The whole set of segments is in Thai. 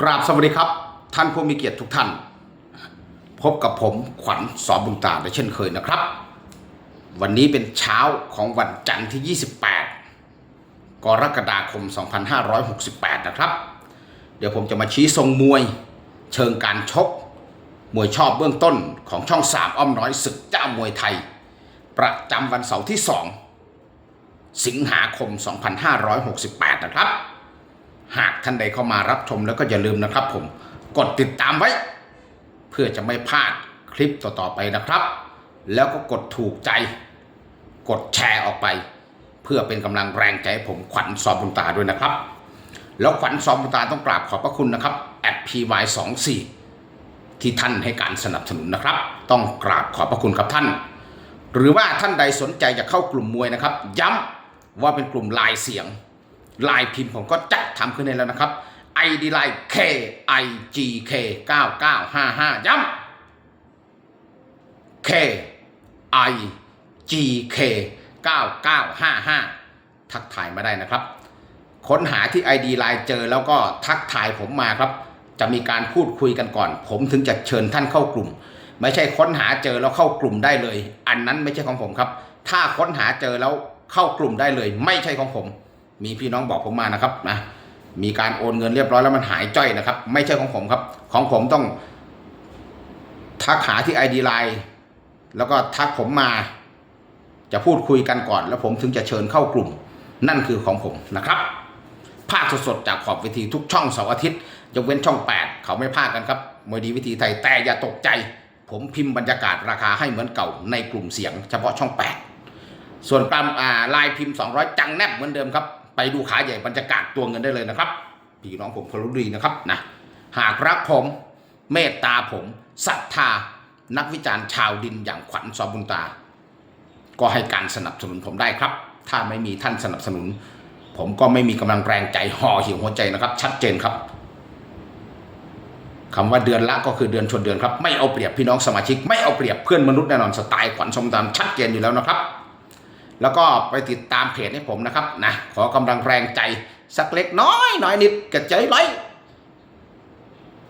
กราบสวัสดีครับ ท่านผู้มีเกียรติทุกท่าน พบกับผมขวัญสอนบุญตาได้เช่นเคยนะครับ วันนี้เป็นเช้าของวันจันทร์ที่ 28 กรกฎาคม 2568 นะครับ เดี๋ยวผมจะมาชี้ทรงมวย เชิงการชก มวยชอบเบื้องต้นของช่อง 3 อ้อมน้อยศึกเจ้ามวยไทย ประจำวันเสาร์ที่ 2 สิงหาคม 2568 นะครับ หากท่านใดเข้ามารับชมแล้วก็อย่าลืมนะครับผมกดติดตามไว้ เพื่อจะไม่พลาดคลิปต่อๆไปนะครับ แล้วก็กดถูกใจ กดแชร์ออกไป เพื่อเป็นกำลังแรงใจให้ผมขวัญซอมบุญตาด้วยนะครับ แล้วขวัญซอมบุญตาต้องกราบขอบพระคุณนะครับ @py24 ที่ท่านให้การสนับสนุนนะครับ ต้องกราบขอบพระคุณครับท่าน หรือว่าท่านใดสนใจจะเข้ากลุ่มมวยนะครับ ย้ำว่าเป็นกลุ่มลายเสียง ลายพิมพ์ผมก็จัดทำขึ้นให้แล้วนะครับ ID ไลน์ K I G K 9955 ย้ำ K I G K 9955 ทักทายมาได้นะครับ ค้นหาที่ ID ไลน์เจอแล้วก็ทักทายผมมาครับ จะมีการพูดคุยกันก่อน ผมถึงจะเชิญท่านเข้ากลุ่ม ไม่ใช่ค้นหาเจอแล้วเข้ากลุ่มได้เลย อันนั้นไม่ใช่ของผมครับ ถ้าค้นหาเจอแล้วเข้ากลุ่มได้เลย ไม่ใช่ของผม มีพี่น้องบอกผมมานะครับนะมีการโอนเงินเรียบร้อยแล้วมันหายจ้อยนะครับ ไม่ใช่ของผมครับ ของผมต้อง ทักหาที่ ID ไลน์แล้วก็ทักผมมา จะพูดคุยกันก่อน แล้วผมถึงจะเชิญเข้ากลุ่ม นั่นคือของผมนะครับภาคสดๆจากขอบเวทีทุกช่องเสาร์อาทิตย์ยกเว้นช่อง 8 เขาไม่พาคกันครับมวยดีวิธีไทยแต่อย่าตกใจ ผมพิมพ์บรรยากาศราคาให้เหมือนเก่าในกลุ่มเสียง เฉพาะช่อง 8 ส่วนกรามลายพิมพ์ 200 จังแนบเหมือนเดิมครับ ไปดูขาใหญ่บรรยากาศตัวเงินได้เลยนะครับพี่น้องผมคนรู้ดีนะครับนะหากรักผมเมตตาผมศรัทธานักวิจารณ์ชาวดินอย่างขวัญซอบุญตา ก็ให้การสนับสนุนผมได้ครับ ถ้าไม่มีท่านสนับสนุน ผมก็ไม่มีกำลังแรงใจห่อหี่ยวหัวใจนะครับ ชัดเจนครับคำว่าเดือนละก็คือเดือนชนเดือนครับ ไม่เอาเปรียบพี่น้องสมาชิก ไม่เอาเปรียบเพื่อนมนุษย์แน่นอนสไตล์ขวัญสมตามชัดเจนอยู่แล้วนะครับ แล้วก็ไปติดตามเพจให้ผมนะครับนะขอกำลังแรงใจสักเล็กน้อยน้อยนิดกระใจไว้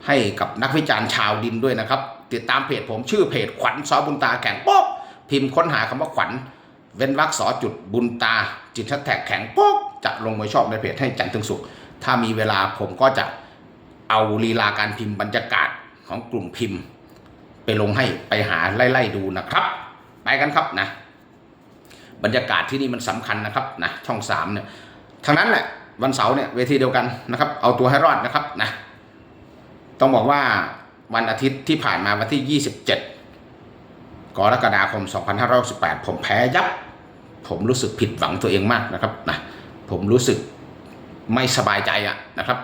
ให้กับนักวิจารณ์ชาวดินด้วยนะครับ ติดตามเพจผมชื่อเพจขวัญซอบุญตาแข็งป๊กพิมพ์ค้นหาคำว่าขวัญ เว้นวรรคสอจุดบุญตา จิตแท็กแข็งป๊กจะลงมาชอบในเพจให้จันทร์ถึงสุข ถ้ามีเวลาผมก็จะเอาลีลาการพิมพ์บรรยากาศของกลุ่มพิมพ์ ไปลงให้ไปหาไล่ๆดูนะครับ ไปกันครับนะ บรรยากาศที่นี่มันสำคัญนะครับนะช่องสามเนี่ยทางนั้นแหละวันเสาร์เนี่ยเวทีเดียวกันนะครับ เอาตัวให้รอดนะครับนะต้องบอกว่าวันอาทิตย์ที่ผ่านมาวันที่ 27 กรกฎาคม 2568ผมแพ้ยับ ผมรู้สึกผิดหวังตัวเองมากนะครับนะผมรู้สึกไม่สบายใจอะนะครับ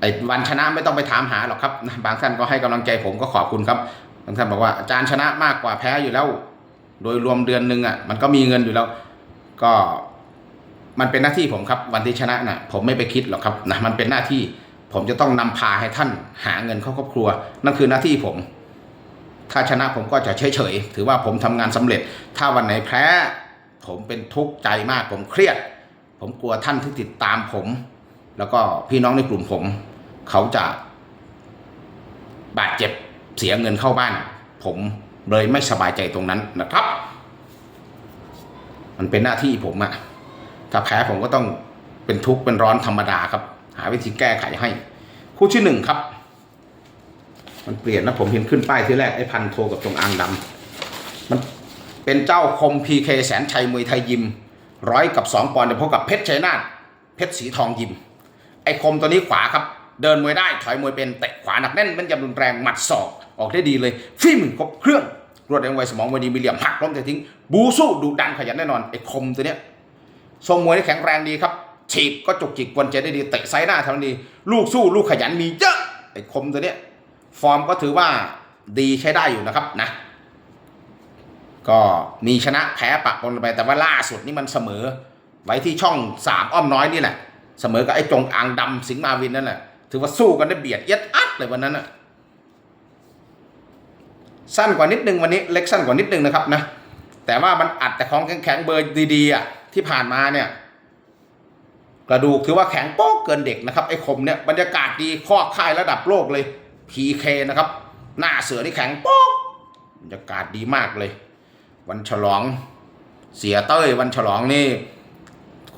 ไอ้วันชนะไม่ต้องไปถามหาหรอกครับนะบางท่านก็ให้กำลังใจผมก็ขอบคุณครับบางท่านบอกว่าอาจารย์ชนะมากกว่าแพ้อยู่แล้ว โดยรวมเดือนหนึ่งอะมันก็มีเงินอยู่แล้ว ก็มันเป็นหน้าที่ผมครับวันที่ชนะน่ะผมไม่ไปคิดหรอกครับนะมันเป็นหน้าที่ผมจะต้องนำพาให้ท่านหาเงินเข้าครอบครัว นั่นคือหน้าที่ผม ถ้าชนะผมก็จะเฉยๆถือว่าผมทำงานสำเร็จ ถ้าวันไหนแพ้ ผมเป็นทุกข์ใจมากผมเครียด ผมกลัวท่านที่ติดตามผม แล้วก็พี่น้องในกลุ่มผม เขาจะบาดเจ็บเสียเงินเข้าบ้าน ผม เลยไม่สบายใจตรงนั้นนะครับ มันเป็นหน้าที่ผมอะถ้าแพ้ผมก็ต้องเป็นทุกข์เป็นร้อนธรรมดาครับ หาวิธีแก้ไขให้ คู่ที่หนึ่งครับ มันเปลี่ยนนะผมเห็นขึ้นป้ายที่แรกไอ้พันโทกับตรงอ่างดำมันเป็นเจ้าคมพีเคแสนชัยมวยไทยยิมร้อยกับสองปอนด์เดี๋ยวพบกับเพชรชัยนาทเพชรสีทองยิม ไอ้คมตัวนี้ขวาครับ เดินมวยได้ถอยมวยเป็นเตะขวาหนักแน่นเป็นยำรุนแรงหมัดศอกออกได้ดีเลยฟิมครบเครื่อง รวดเร็วไวสมองวันดีมีเหลี่ยมหักล้มแต่ทิ้ง บูสู้ดุดันขยันแน่นอนไอ้คมตัวเนี้ยทรงมวยที่แข็งแรงดีครับฉีบก็จุกจิกกวนใจได้ดีเตะไซหน้าทำดีลูกสู้ลูกขยันมีเยอะไอ้คมตัวเนี้ยฟอร์มก็ถือว่าดีใช้ได้อยู่นะครับนะ ก็มีชนะแพ้ปะปนไปแต่ว่าล่าสุดนี่มันเสมอ ไว้ที่ช่องสามอ้อมน้อยนี่แหละเสมอกับไอ้จงอางดำสิงมาวินนั่นแหละถือว่าสู้กันได้เบียดเอียดอัดเลยวันนั้นน่ะ สั้นกว่านิดนึงวันนี้เล็กสั้นกว่านิดนึงนะครับนะแต่ว่ามันอัดแต่ของแข็งๆเบอร์ดีๆอะที่ผ่านมาเนี่ยกระดูกถือว่าแข็งโป๊กเกินเด็กนะครับไอ้คมเนี่ยบรรยากาศดีข้อค่ายระดับโลกเลย PK นะครับ หน้าเสือที่แข็งโป๊กบรรยากาศดีมากเลย วันฉลองเสียเต้ยวันฉลองนี่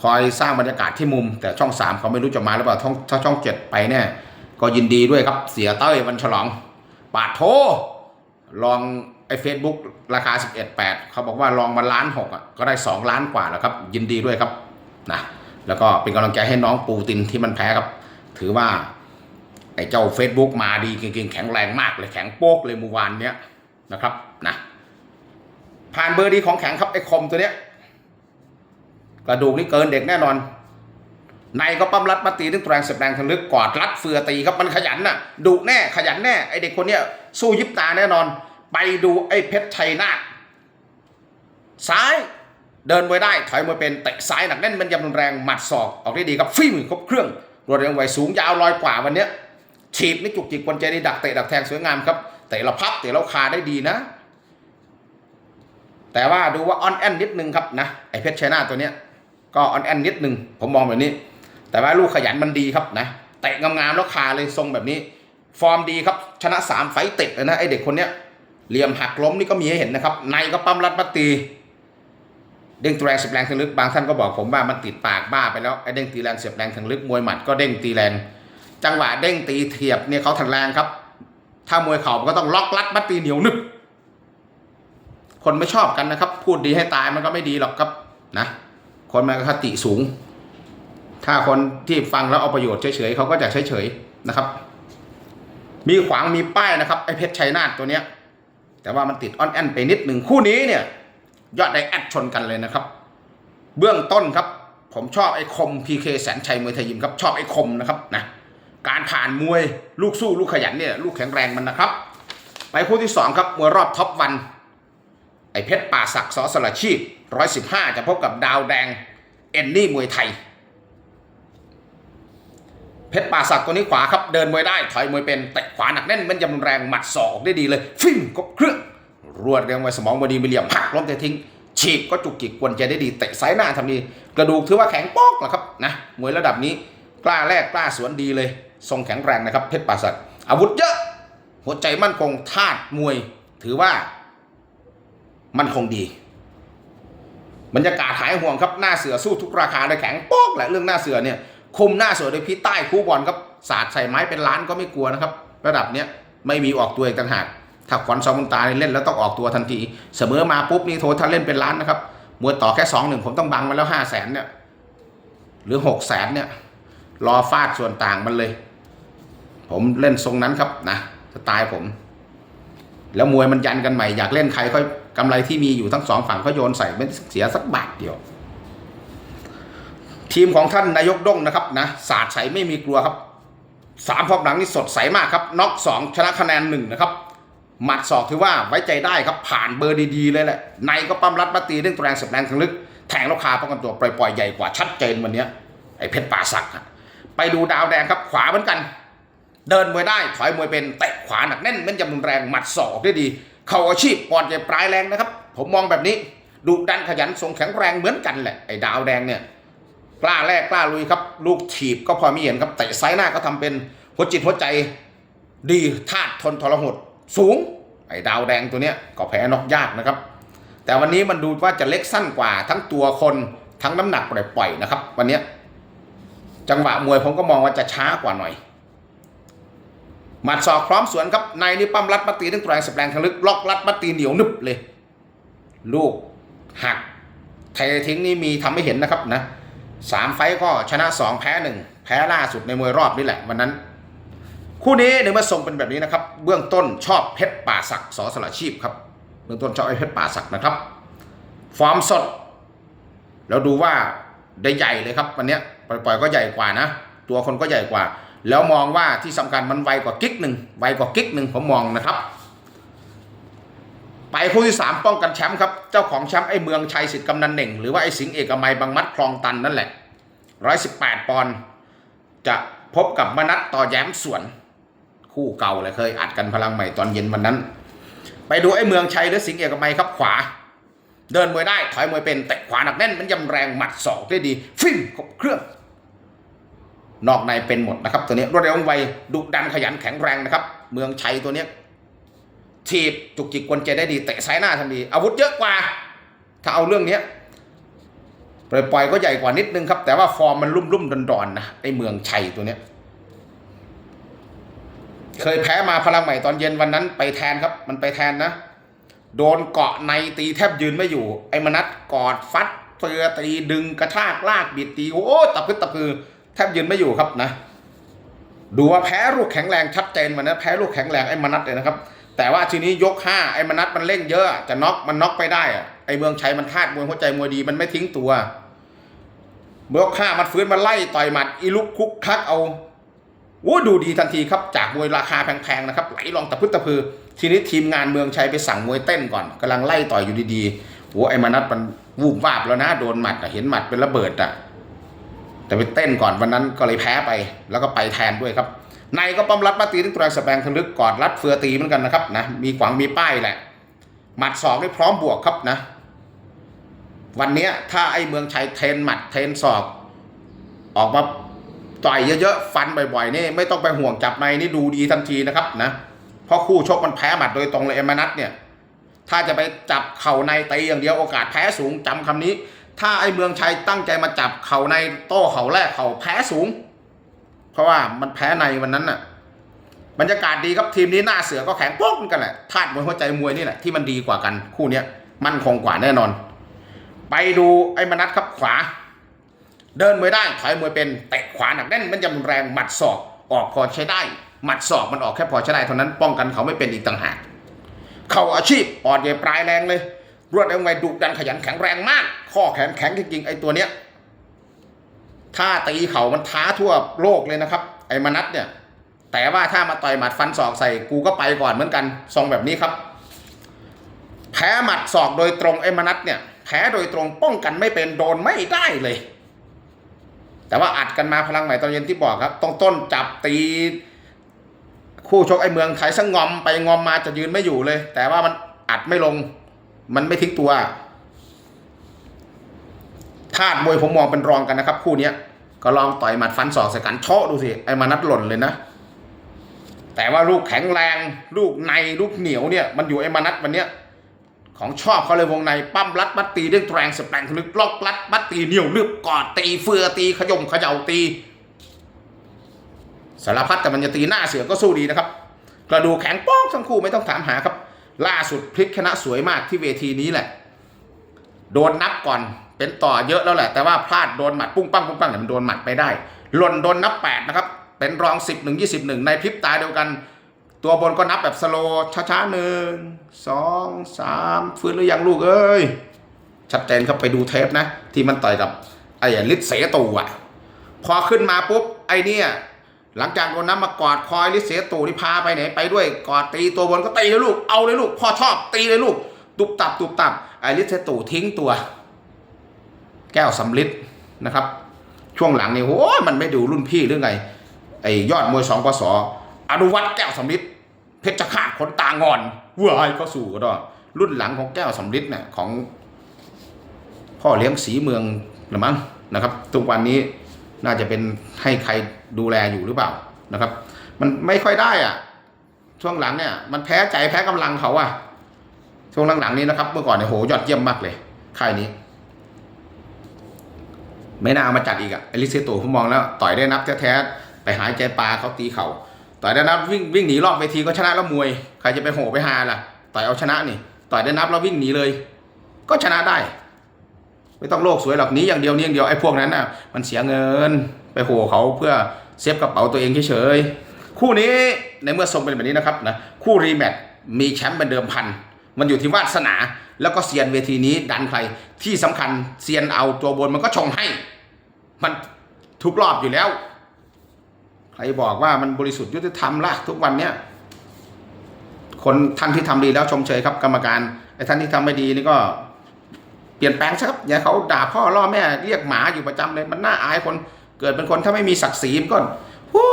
คอยสร้างบรรยากาศที่มุม แต่ช่องสามเขาไม่รู้จะมาหรือเปล่าถ้าถ้าช่องเจ็ดไปเนี่ยก็ยินดีด้วยครับเสียเต้ยวันฉลองปาดโท ลองไอ้เฟซบุ๊กราคา 11 8 เขาบอกว่าลองมาล้านหกอะก็ได้ 2 ล้านกว่าแล้วครับ ยินดีด้วยครับนะแล้วก็เป็นกำลังใจให้น้องปูตินที่มันแพ้ครับ ถือว่า ไอ้เจ้า Facebook มาดีเก่งๆ แข็งแรงมากเลยแข็งโป๊กเลยเมื่อวานเนี้ยนะครับนะผ่านเบอร์ดีของแข็งครับไอ้คมตัวเนี้ยกระดูกนี่เกินเด็กแน่นอน ในก็ปั้มรัดมาตีนึกแรงเสียบแรงทางลึกกอดรัดเฟือตีครับมันขยันน่ะดุแน่ขยันแน่ไอเด็กคนเนี้ยสู้ยิบตาแน่นอน ไปดูไอเพชรชัยนาทซ้ายเดินไว้ได้ถอยมาเป็นเตะซ้ายหนักแน่นมันยำรุนแรงหมัดศอกออกได้ดีครับฟิ้มครบเครื่องรวดเร็วไวสูงยาวลอยกว่าวันเนี้ยฉีดนี่จุกจิกกวนใจนี่ดักเตะดักแทงสวยงามครับเตะเราพับเตะเราคาได้ดีนะ แต่ว่าดูว่าออนแอนนิดนึงครับนะไอเพชรชัยนาทตัวเนี้ยก็ออนแอนนิดนึงผมมองแบบนี้ แต่ว่าลูกขยันมันดีครับนะเตะงามๆแล้วคาเลยทรงแบบนี้ ฟอร์มดีครับชนะ 3 ไฟต์ติดเลยนะไอเด็กคนเนี้ยเหลี่ยมหักล้มนี่ก็มีให้เห็นนะครับ ในก็ปั้มรัดมาตีเด้งตีแรงเสียบแรงทางลึกบางท่านก็บอกผมว่ามันติดปากบ้าไปแล้วไอ้เด้งตีแรงเสียบแรงทางลึกมวยหมัดก็เด้งตีแรงจังหวะเด้งตีเทียบเนี่ยเขาทันแรงครับ ถ้ามวยเข่ามันก็ต้องล็อกลัดมัดตีเหนียวนึบคนไม่ชอบกันนะครับ พูดดีให้ตายมันก็ไม่ดีหรอกครับนะ คนมันก็คติสูง ถ้าคนที่ฟังแล้วเอาประโยชน์เฉยๆเขาก็จะเฉยๆนะครับ มีขวางมีป้ายนะครับไอเพชรชัยนาทตัวเนี้ย แต่ว่ามันติดออนแอนไปนิดหนึ่งคู่นี้เนี่ย ยอดไดแอดชนกันเลยนะครับ เบื้องต้นครับ ผมชอบไอ้คม PK แสนชัยมวยไทยยิมครับชอบไอ้คมนะครับนะการผ่านมวยลูกสู้ลูกขยันเนี่ยลูกแข็งแรงมันนะครับ ไปคู่ที่สองครับมวยรอบท็อปวันไอเพชรป่าศักดิ์สอสละชีพร้อยสิบห้าจะพบกับดาวแดงเอนนี่มวยไทย เพชรป่าศักดิ์ตัวนี้ขวาครับเดินมวยได้ถอยมวยเป็นเตะขวาหนักแน่นมันยำแรงหมัดศอกได้ดีเลย ฟิ้มครบเครื่องรวดเร็วไวสมองบดีมีเหลี่ยมหักล้มเตะทิ้ง ฉีกก็จุกจิกกวนใจได้ดีเตะซ้ายหน้าทำดี กระดูกถือว่าแข็งป๊กแหละครับนะมวยระดับนี้กล้าแลกกล้าสวนดีเลย ทรงแข็งแรงนะครับเพชรป่าศักดิ์อาวุธเยอะ หัวใจมั่นคงธาตุมวย ถือว่ามั่นคงดีบรรยากาศหายห่วงครับหน้าเสือสู้ทุกราคาเลยแข็งป๊กแหละเรื่องหน้าเสือเนี่ย คุมหน้าเสือโดยพี่ใต้คู่บอลครับสาดใส่ไม้เป็นล้านก็ไม่กลัวนะครับ ระดับเนี้ยไม่มีออกตัวอีกต่างหากถ้าขวัญสองมุนตาเนี่ยเล่นแล้วต้องออกตัวทันที เสมอมาปุ๊บนี่โทถ้าเล่นเป็นล้านนะครับมวยต่อแค่สองหนึ่งผมต้องบังมาแล้วห้าแสนเนี่ยหรือหกแสนเนี่ยรอฟาดส่วนต่างมันเลย ผมเล่นทรงนั้นครับนะสไตล์ผม แล้วมวยมันยันกันใหม่อยากเล่นใครค่อยกำไรที่มีอยู่ทั้งสองฝั่งเขาโยนใส่ไม่เสียสักบาทเดียว ทีมของท่านนายกด้งนะครับนะศาสตร์ใสไม่มีกลัวครับสามฟอร์มหลังนี่สดใสมากครับน็อกสองชนะคะแนนหนึ่งนะครับหมัดศอกถือว่าไว้ใจได้ครับผ่านเบอร์ดีๆเลยแหละในก็ปั้มรัดมาตีเรื่องแรงสับแรงทางลึก แทงลูกคาป้องกันตัวปล่อยๆใหญ่กว่าชัดเจนวันนี้ไอ้เพชรป่าศักดิ์ไปดูดาวแดงครับขวาเหมือนกัน เดินมวยได้ถอยมวยเป็นเตะขวาหนักแน่นแม่นยำรุนแรงหมัดศอกได้ดี เข่าอาชีพปอดใหญ่ปลายแรงนะครับ ผมมองแบบนี้ดุดันขยันทรงแข็งแรงเหมือนกันแหละไอ้ดาวแดงเนี่ย กล้าแรกกล้าลุยครับ ลูกถีบก็พอมีเห็นครับเตะซ้ายหน้าก็ทำเป็นหัวจิตหัวใจดีธาตุทนทรหดสูงไอ้ดาวแดงตัวเนี้ยก็แพ้นอกยากนะครับ แต่วันนี้มันดูว่าจะเล็กสั้นกว่าทั้งตัวคนทั้งน้ำหนักปล่อยๆนะครับ วันเนี้ยจังหวะมวยผมก็มองว่าจะช้ากว่าหน่อยหมัดศอกพร้อมสวนครับในนี่ปั้มรัดมาตีตั้งแรงสแปลงทางลึกล็อกรัดมาตีเหนียวนึบเลย ลูกหักเททิ้งนี่มีทำให้เห็นนะครับนะ สามไฟก็ชนะสองแพ้หนึ่งแพ้ล่าสุดในมวยรอบนี่แหละวันนั้น คู่นี้เนื้อมาทรงเป็นแบบนี้นะครับ เบื้องต้นชอบเพชรป่าศักดิ์สอสละชีพครับเบื้องต้นชอบไอ้เพชรป่าศักดิ์นะครับ ฟอร์มสด แล้วดูว่าได้ใหญ่เลยครับวันนี้ยปล่อยๆก็ใหญ่กว่านะ ตัวคนก็ใหญ่กว่า แล้วมองว่าที่สำคัญมันไวกว่ากิ๊กหนึ่งไวกว่ากิ๊กหนึ่งผมมองนะครับ ไปคู่ที่สามป้องกันแชมป์ครับ เจ้าของแชมป์ไอ้เมืองชัยสิทธิ์กำนันเหน่ง หรือว่าไอ้สิงเอกมัยบางมัดคลองตันนั่นแหละร้อยสิบแปดปอนด์จะพบกับมนัดต่อแย้มสวน คู่เก่าเลยเคยอัดกันพลังใหม่ตอนเย็นวันนั้น ไปดูไอ้เมืองชัยหรือสิงเอกมัยครับขวา เดินมวยได้ถอยมวยเป็นเตะขวาหนักแน่นมันยำแรงหมัดศอกได้ดี ฟิ้มครบเครื่อง นอกในเป็นหมดนะครับตัวนี้รวดเร็วไวดุดันขยันแข็งแรงนะครับ เมืองชัยตัวนี้ ยทีบจุกจิกกวนใจได้ดีเตะซ้ายหน้าทันทีอาวุธเยอะกว่า ถ้าเอาเรื่องเนี้ยปล่อยๆก็ใหญ่กว่านิดนึงครับ แต่ว่าฟอร์มมันลุ่มลุ่มดอนๆนะไอเมืองชัยตัวเนี้ย เคยแพ้มาพลังใหม่ตอนเย็นวันนั้นไปแทนครับ มันไปแทนนะ โดนเกาะในตีแทบยืนไม่อยู่ ไอ้มนัดกอดฟัดเฟือตีดึงกระชากลากบิดตีโอ้ตะพึดตะพือแทบยืนไม่อยู่ครับนะ ดูว่าแพ้ลูกแข็งแรงชัดเจนวันนะแพ้ลูกแข็งแรงไอ้มนัดเลยนะครับ แต่ว่าทีนี้ยกห้าไอ้มนัดมันเล่นเยอะจะน็อกมันน็อกไปได้อะไอ้เมืองชัยมันคาดมวยหัวใจมวยดีมันไม่ทิ้งตัวเมืองห้ามันฟื้นมาไล่ต่อยหมัดอีลุกคุกคักเอาโอ้ดูดีทันทีครับจากมวยราคาแพงๆนะครับไหลลองตะพึดตะพือ ทีนี้ทีมงานเมืองชัยไปสั่งมวยเต้นก่อนกำลังไล่ต่อยอยู่ดีๆโอ้ไอ้มานัดมันวูบวาบแล้วนะโดนหมัดเห็นหมัดเป็นระเบิดอะแต่ไปเต้นก่อนวันนั้นก็เลยแพ้ไป แล้วก็ไปแทนด้วยครับ ในก็ป้อมรัดมาตีที่ตรางสแปงทะลึกกอดรัดเฟือตีเหมือนกันนะครับนะมีขวางมีป้ายแหละหมัดศอกได้พร้อมบวกครับนะ วันนี้ถ้าไอ้เมืองชัยเทนหมัดเทนศอก ออกมาต่อยเยอะๆฟันบ่อยๆนี่ไม่ต้องไปห่วงจับในนี่ดูดีทันทีนะครับนะเพราะคู่ชกมันแพ้หมัดโดยตรงเลยเอมานัทเนี่ย ถ้าจะไปจับเข่าในตีอย่างเดียวโอกาสแพ้สูงจำคำนี้ ถ้าไอ้เมืองชัยตั้งใจมาจับเข่าในโต้เข่าแรกเข่าแพ้สูง เพราะว่ามันแพ้ในวันนั้นน่ะบรรยากาศดีครับทีมนี้หน้าเสือก็แข็งโป๊กเหมือนกันแหละธาตุมวยหัวใจมวยนี่แหละที่มันดีกว่ากันคู่เนี้ยมั่นคงกว่าแน่นอน ไปดูไอ้มนัทครับขวา เดินมวยได้ถอยมวยเป็นเตะขวาหนักแน่นมันจะแรงหมัดศอกออกพอใช้ได้หมัดศอกมันออกแค่พอใช้ได้เท่านั้นป้องกันเขาไม่เป็นอีกต่างหากเขาอาชีพอ่อนเยปลายแรงเลย รวดเร็วไวดุดันขยันแข็งแรงมาก ข้อแขนแข็งจริงๆไอ้ตัวเนี้ย ถ้าตีเข่ามันท้าทั่วโลกเลยนะครับ ไอ้มนัทเนี่ย แต่ว่าถ้ามาต่อยหมัดฟันศอกใส่กูก็ไปก่อนเหมือนกันทรงแบบนี้ครับ แพ้หมัดศอกโดยตรงไอ้มนัทเนี่ยแพ้โดยตรงป้องกันไม่เป็นโดนไม่ได้เลย แต่ว่าอัดกันมาพลังใหม่ตอนเย็นที่บอกครับต้องต้นจับตีคู่ชกไอ้เมืองไทยสงงอมไปงอมมาจะยืนไม่อยู่เลย แต่ว่ามันอัดไม่ลง มันไม่ทิ้งตัว ธาตุมวยผมมองเป็นรองกันนะครับ คู่เนี้ยก็ลองต่อยหมัดฟันศอกใส่กันเชาะดูสิไอ้มานัดหล่นเลยนะ แต่ว่าลูกแข็งแรง ลูกในลูกเหนียวเนี่ยมันอยู่ไอ้มานัดวันเนี้ยของชอบเขาเลยวงในปั้มรัดมัดตีด้วยแรงสแปงทะลึกล็อกรัดมัดตีเหนียวนึบกอดตีเฟือตีขยมเขย่าตีสารพัดแต่มันจะตีหน้าเสือก็สู้ดีนะครับ กระดูกแข็งป้องทั้งคู่ไม่ต้องถามหาครับ ล่าสุดพลิกชนะสวยมากที่เวทีนี้แหละ โดนนับก่อน เป็นต่อเยอะแล้วแหละ แต่ว่าพลาดโดนหมัดปุ้งปั้งปุ้งปั้งเนี่ยมันโดนหมัดไปได้ หล่นโดนนับแปดนะครับ เป็นรองสิบหนึ่งยี่สิบหนึ่งในพริบตาเดียวกัน ตัวบนก็นับแบบสโลช้าๆหนึ่งสองสามฟื้นหรือยังลูกเอ้ย ชัดเจนครับไปดูเทปนะ ที่มันต่อยกับไอ้ลิศเสตูอะ พอขึ้นมาปุ๊บไอ้นี่หลังจากโดนน้ำมากอดคอยลิศเสตูที่พาไปไหนไปด้วยกอดตีตัวบนก็ตีเลยลูกเอาเลยลูกพ่อชอบตีเลยลูกตุบตับตุบตับไอ้ลิศเสตูทิ้งตัว แก้วสำลิดนะครับ ช่วงหลังนี่โอ้มันไม่ดูรุ่นพี่หรือไงไอ้ยอดมวยสองปศอนุวัตแก้วสำลิดเพชรฆาตขนตางอนเว้ยก็สู่ก็ได้รุ่นหลังของแก้วสำลิดเนี่ยของ พ่อเลี้ยงสีเมืองหรือมั้งนะครับทุกวันนี้น่าจะเป็นให้ใครดูแลอยู่หรือเปล่านะครับ มันไม่ค่อยได้อะ ช่วงหลังเนี่ย มันแพ้ใจแพ้กำลังเขาอะช่วงหลังๆนี้นะครับ เมื่อก่อนเนี่ยโหยอดเยี่ยมมากเลยค่ายนี้ ไม่น่าเอามาจัดอีกอะไอริเซโตผมมองแล้ว ต่อยได้นับแท้ๆไปหายใจปลาเขาตีเขาต่อยได้นับวิ่งวิ่งหนีรอบเวทีก็ชนะแล้วมวย ใครจะไปโหไปหาล่ะ ต่อยเอาชนะนี่ ต่อยได้นับแล้ววิ่งหนีเลย ก็ชนะได้ ไม่ต้องโลกสวยหรอกหนี้อย่างเดียวนี้อย่างเดียวไอ้พวกนั้นน่ะ มันเสียเงินไปโหเขาเพื่อเซฟกระเป๋าตัวเองเฉยๆคู่นี้ในเมื่อทรงเป็นแบบนี้นะครับนะคู่รีแมตช์มีแชมป์เป็นเดิมพัน มันอยู่ที่วาสนา แล้วก็เซียนเวทีนี้ดันใครที่สำคัญเซียนเอาตัวบนมันก็ชงให้ มันทุกรอบอยู่แล้ว ใครบอกว่ามันบริสุทธิ์ยุติธรรมล่ะทุกวันเนี้ยคนท่านที่ทำดีแล้วชมเชยครับกรรมการไอ้ท่านที่ทำไม่ดีนี่ก็เปลี่ยนแปลงซะครับอย่าเขาด่าพ่อล่อแม่เรียกหมาอยู่ประจำเลยมันน่าอายคนเกิดเป็นคนถ้าไม่มีศักดิ์ศรีมันก็ฮู้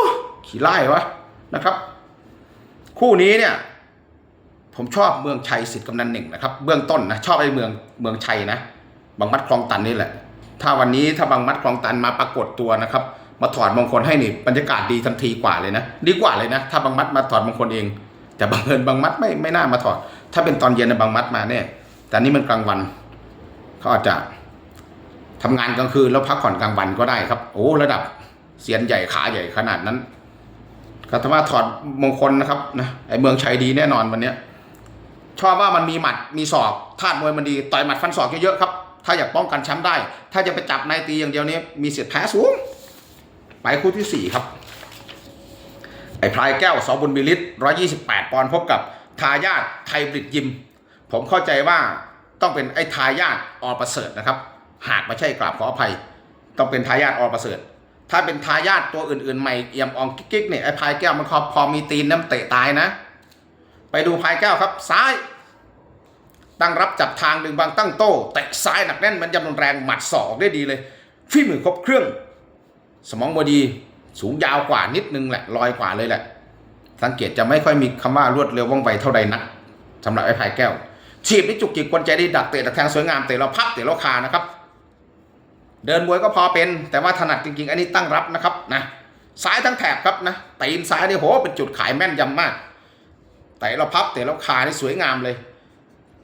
ขี้ไล่วะนะครับ คู่นี้เนี่ย ผมชอบเมืองชัยสิทธิ์กำนันหนึ่งนะครับ เบื้องต้นนะชอบไอ้เมืองเมืองชัยนะบางมัดคลองตันนี่แหละ ถ้าวันนี้ถ้าบางมัดคลองตันมาปรากฏตัวนะครับ มาถอดมงคลให้นี่บรรยากาศดีทันทีกว่าเลยนะ ดีกว่าเลยนะ ถ้าบางมัดมาถอดมงคลเอง แต่บางเอิญบางมัดไม่ไม่น่ามาถอด ถ้าเป็นตอนเย็นนะบางมัดมาเนี่ยแต่นี่มันกลางวันเขาอาจจะทำงานกลางคืนแล้วพักผ่อนกลางวันก็ได้ครับ โอ้ระดับเสียนใหญ่ขาใหญ่ขนาดนั้นก็ธรรมาถอดมงคลนะครับนะไอเมืองชัยดีแน่นอนวันเนี้ย ชอบว่ามันมีหมัดมีศอกธาตุมวยมันดีต่อยหมัดฟันศอกเยอะๆครับ ถ้าอยากป้องกันแชมป์ได้ ถ้าจะไปจับในตีอย่างเดียวนี้มีเสิทธิ์แพ้สูง ไปคู่ที่สี่ครับ ไอ้พลายแก้วสอบุญมิลิตร้อยี่สิบแปดปอนด์พบกับทายาทไทยบริดยิม ผมเข้าใจว่าต้องเป็นไอ้ทายาทอประเสริฐนะครับ หากไม่ใช่กราบขออภัย ต้องเป็นทายาทอประเสริฐ ถ้าเป็นทายาทตัวอื่นๆใหม่เอี่ยมอองกิ๊กๆเนี่ยไอ้พลายแก้วมันพอพอมีตีนน้ำเตะตายนะ ไปดูพายแก้วครับซ้าย ตั้งรับจับทางดึงบางตั้งโต้เตะซ้ายหนักแน่นมันยำรุนแรงหมัดศอกได้ดีเลยฝีมือครบเครื่อง สมองบดีสูงยาวกว่านิดนึงแหละลอยกว่าเลยแหละ สังเกตจะไม่ค่อยมีคำว่ารวดเร็วว่องไวเท่าใดนักสำหรับไอ้พายแก้วฉีบนี่จุกจิกกวนใจดีดักเตะดักแทงสวยงามเตะเราพับเตะเราคานะครับ เดินมวยก็พอเป็น แต่ว่าถนัดจริงๆ อันนี้ตั้งรับนะครับนะซ้ายทั้งแถบครับนะตีนซ้ายนี่โหเป็นจุดขายแม่นยำมาก เตะเราพับเตะเราคานี่สวยงามเลย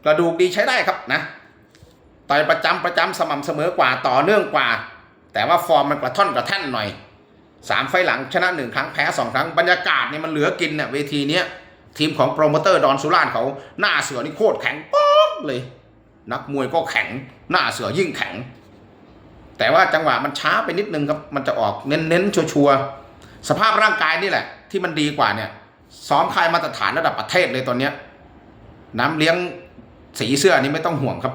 กระดูกดีใช้ได้ครับนะต่อยประจำประจำสม่ำเสมอกว่าต่อเนื่องกว่า แต่ว่าฟอร์มมันกระท่อนกระแท่นหน่อยสามไฟหลังชนะหนึ่งครั้งแพ้สองครั้งบรรยากาศนี่มันเหลือกินเนี่ยเวทีเนี้ยทีมของโปรโมเตอร์ดอนสุรานเขาหน้าเสือนี่โคตรแข็งป๊อกเลย นักมวยก็แข็ง หน้าเสือยิ่งแข็ง แต่ว่าจังหวะมันช้าไปนิดนึงครับมันจะออกเน้นๆชัวร์สภาพร่างกายนี่แหละ ที่มันดีกว่าเนี่ย ซ้อมค่ายมาตรฐานระดับประเทศเลยตอนเนี้ย น้ำเลี้ยงสีเสื้อนี้ไม่ต้องห่วงครับ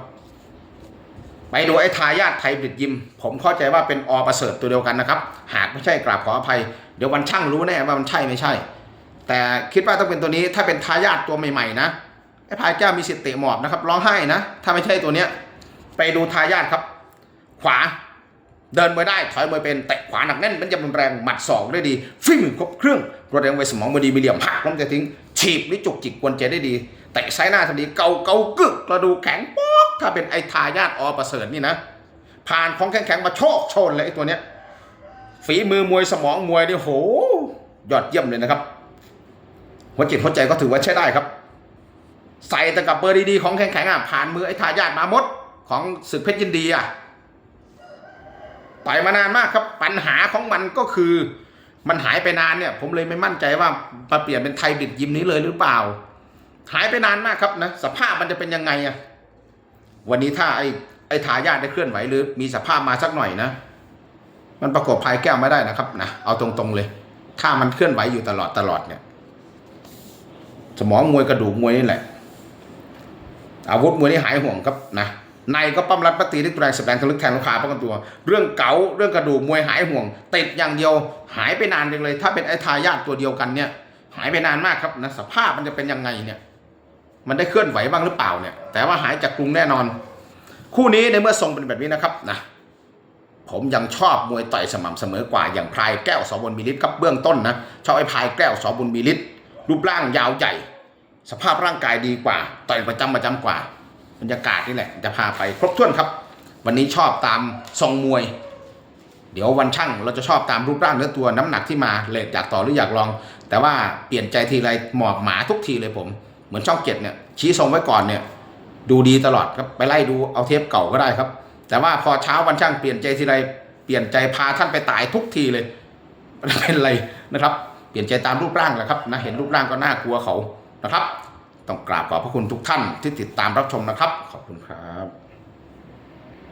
ไปดูไอ้ทายาทไทยบริดยิม ผมเข้าใจว่าเป็นอประเสริฐตัวเดียวกันนะครับ หากไม่ใช่กราบขออภัย เดี๋ยววันช่างรู้แน่ว่ามันใช่ไม่ใช่ แต่คิดว่าต้องเป็นตัวนี้ถ้าเป็นทายาทตัวใหม่ๆนะไอ้พายแก้วมีสิทธิ์เตะหมอบนะครับร้องไห้นะถ้าไม่ใช่ตัวเนี้ยไปดูทายาทครับ ขวา เดินมวยได้ถอยมวยเป็นเตะขวาหนักแน่นมันจะรุนแรงหมัดศอกได้ดีฝีมือครบเครื่องรวดเร็วไวสมองบดีมีเหลี่ยมหักล้มจะทิ้งฉีบหรือจุกจิกกวนใจได้ดีเตะซ้ายหน้าทันทีเกาเกากึกกระดูกแข็งป๊อกถ้าเป็นไอ้ทายาทอประเสริฐนี่นะ ผ่านของแข็งๆมาโชคชนเลยไอ้ตัวเนี้ยฝีมือมวยสมองมวยนี่โห ยอดเยี่ยมเลยนะครับหัวจิตหัวใจก็ถือว่าใช้ได้ครับ ใส่ต่กับเบอร์ดีๆของแข็งๆอะผ่านมือไอ้ทายาทมามดของศึกเพชรยินดีอะ ต่อยมานานมากครับ ปัญหาของมันก็คือ มันหายไปนานเนี่ย ผมเลยไม่มั่นใจว่ามาเปลี่ยนเป็นไทยบิดยิมนี้เลยหรือเปล่า หายไปนานมากครับนะสภาพมันจะเป็นยังไงอะวันนี้ถ้าไอ้ไอ้ทายาทได้เคลื่อนไหวหรือมีสภาพมาสักหน่อยนะ มันประกบภายแก้วไม่ได้นะครับนะเอาตรงๆเลย ถ้ามันเคลื่อนไหวอยู่ตลอดตลอดเนี่ย สมองมวยกระดูกมวยนี่แหละอาวุธมวยนี่หายห่วงครับนะ ในก็ปั้มรัดปฏิริกแรงแสดงทะลึกแทงลูกค้าป้องกันตัว เรื่องเก๋าเรื่องกระดูกมวยหายห่วง ติดอย่างเดียวหายไปนานจังเลย ถ้าเป็นไอ้ทายาทตัวเดียวกันเนี่ย หายไปนานมากครับนะสภาพมันจะเป็นยังไงเนี่ย มันได้เคลื่อนไหวบ้างหรือเปล่าเนี่ย แต่ว่าหายจากกรุงแน่นอน คู่นี้ในเมื่อทรงเป็นแบบนี้นะครับนะผมยังชอบมวยต่อยสม่ำเสมอกว่าอย่างพลายแก้วสอบุญมีฤทธิ์ครับเบื้องต้นนะชอบไอ้พลายแก้วสอบุญมีฤทธิ์รูปร่างยาวใหญ่ สภาพร่างกายดีกว่า ต่อยประจำประจำกว่า บรรยากาศนี่แหละ จะพาไปครบถ้วนครับ วันนี้ชอบตามทรงมวย เดี๋ยววันช่างเราจะชอบตามรูปร่างเนื้อตัวน้ำหนักที่มาเลทอยากต่อหรืออยากลอง แต่ว่าเปลี่ยนใจทีไรหมอบหมาทุกทีเลยผม เหมือนช่องเจ็ดเนี่ยชี้ทรงไว้ก่อนเนี่ยดูดีตลอดครับไปไล่ดูเอาเทปเก่าก็ได้ครับ แต่ว่าพอเช้าวันช่างเปลี่ยนใจทีไรเปลี่ยนใจพาท่านไปตายทุกทีเลยมันเป็นไรนะครับ เปลี่ยนใจตามรูปร่างแหละครับนะเห็นรูปร่างก็น่ากลัวเขานะครับ ต้องกราบขอบพระคุณทุกท่านที่ติดตามรับชมนะครับ ขอบคุณครับ